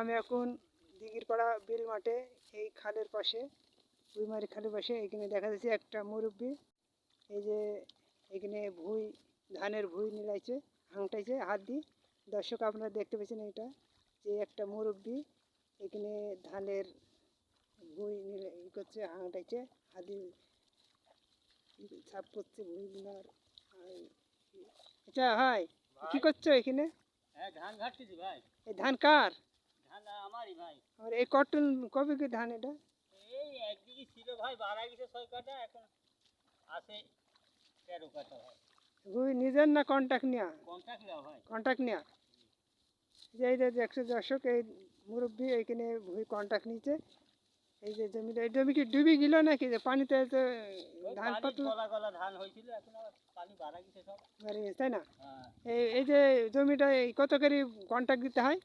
আমি এখন দিঘির পাড়া বিল মাঠে এই খালের পাশে বুইমারি খালের পাশে এখানে দেখা যাচ্ছে একটা মুরব্বি। এই যে এখানে ভুই ধানের ভুই নিলাইছে হাংটাইছে হাত দিয়ে। দর্শক আপনারা দেখতে পেয়েছেন এটা যে একটা মুরব্বি এখানে ধানের ভুই নিলে ই করছে হাংটাইছে হাত দিয়ে সাফ করছে ভুই আচ্ছা হাই কি করছ এখানে? হ্যাঁ এই ধান কার? আর এই কটন কবে কি ধান এটা? এই একদিকে ছিল ভাই বাড়া গেছে ছয় কাটা এখন আছে তেরো কাটা ভাই। ভুই নিজের না কন্ট্যাক্ট নেওয়া কন্ট্রাক্ট নেওয়া ভাই। কন্ট্যাক্ট নেওয়া যে এই যে একশো দর্শক এই মুরব্বী এইখানে ভুই কন্ট্যাক্ট নিচ্ছে এই যে জমিটা এই জমি কি ডুবি গেল নাকি? যে পানিতে তো ধান পাতলা। গলা গলা ধান হয়েছিল এখন পানি বাড়া গেছে সব। গেছে, তাই না? হ্যাঁ। এই এই যে জমিটা এই কত করে কন্ট্যাক্ট দিতে হয়?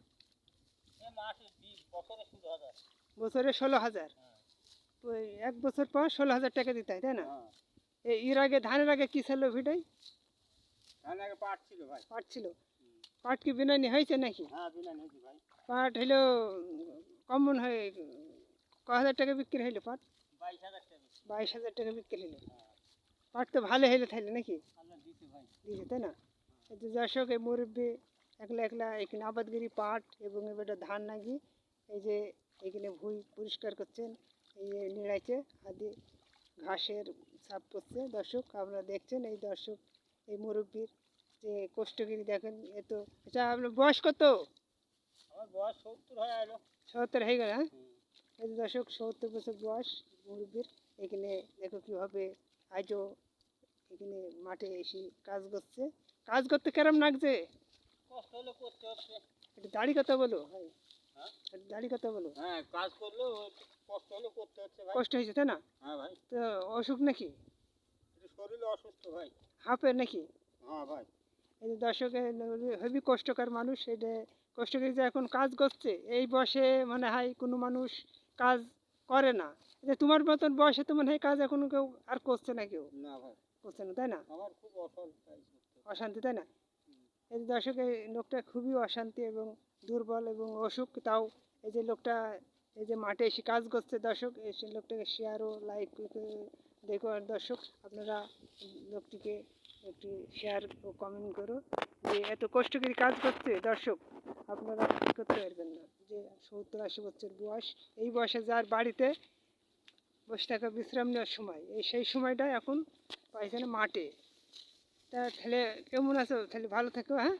বছরে ষোলো হাজার। হ্যাঁ। ওই এক বছর পর ষোলো হাজার টাকা দিতে হয় তাই না? হ্যাঁ। এই এর আগে ধানের আগে কী ছিল ভিটাই ধান আগে পাট ছিল ভাই। পাট ছিল? পাট কি বিনানি হয়েছে নাকি? হ্যাঁ ভাই। পাট হইল কমন হয়ে ক হাজার টাকা বিক্রি হইল পাট? বাইশ হাজার টাকা বিক্রি হইল। হ্যাঁ পাট তো ভালো হইলে তাইলে নাকি? দিছে তাই না? এই যে দর্শক এই মুরব্বী একলা একলা এখানে আবাদগিরি পাট এবং এবারে ধান নাগি এই যে এখানে ভুই পরিষ্কার করছেন এই যে নিড়াইছে আদি ঘাসের সাফ করছে দর্শক আপনারা দেখছেন এই দর্শক এই মুরব্বীর যে কষ্টগিরি দেখেন এত আচ্ছা আপনার বয়স কত? আমার বয়স সত্তর হয়ে এলো সত্তর হয়ে গেল হ্যাঁ? এই দর্শক সত্তর বছর বয়স মুরব্বীর। এখানে দেখো কীভাবে আজও এখানে মাঠে এসে কাজ করছে। কাজ করতে কেরম লাগছে? একটু দাড়ি কথা বলো ভাই। হ্যাঁ? একটু দাড়ি কথা বলো। হ্যাঁ কাজ একটু কষ্ট হলে করতে হচ্ছে ভাই। কষ্ট হয়েছে তাই না? হ্যাঁ ভাই। তো অসুখ নাকি? শরীরে অসুস্থ ভাই। হাফের নাকি? হ্যাঁ ভাই। এই যে দর্শকের হেবি কষ্টকর মানুষ এটা কষ্ট করে যে এখন কাজ করছে এই বয়সে মনে হয় কোনো মানুষ কাজ করে না। যে তোমার মতন বয়সে তো মনে হয় কাজ এখন কেউ আর করছে না কেউ। না ভাই। করছে না তাই না? আমার খুব অশান্তি তাই না? এই যে দর্শক এই লোকটা খুবই অশান্তি এবং দুর্বল এবং অসুখ তাও এই যে লোকটা এই যে মাঠে এসে কাজ করছে দর্শক এসে লোকটাকে শেয়ারও লাইক দেখো। আর দর্শক আপনারা লোকটিকে একটু শেয়ার ও কমেন্ট করো যে এত কষ্ট করে কাজ করছে দর্শক আপনারা করতে পারবেন না? যে সত্তর আশি বছর বয়স, এই বয়সে যার বাড়িতে বসে থাকা বিশ্রাম নেওয়ার সময়, এই সেই সময়টা এখন পাইছে না মাঠে। তা তাহলে কেমন আছো? তাহলে ভালো থেকো হ্যাঁ?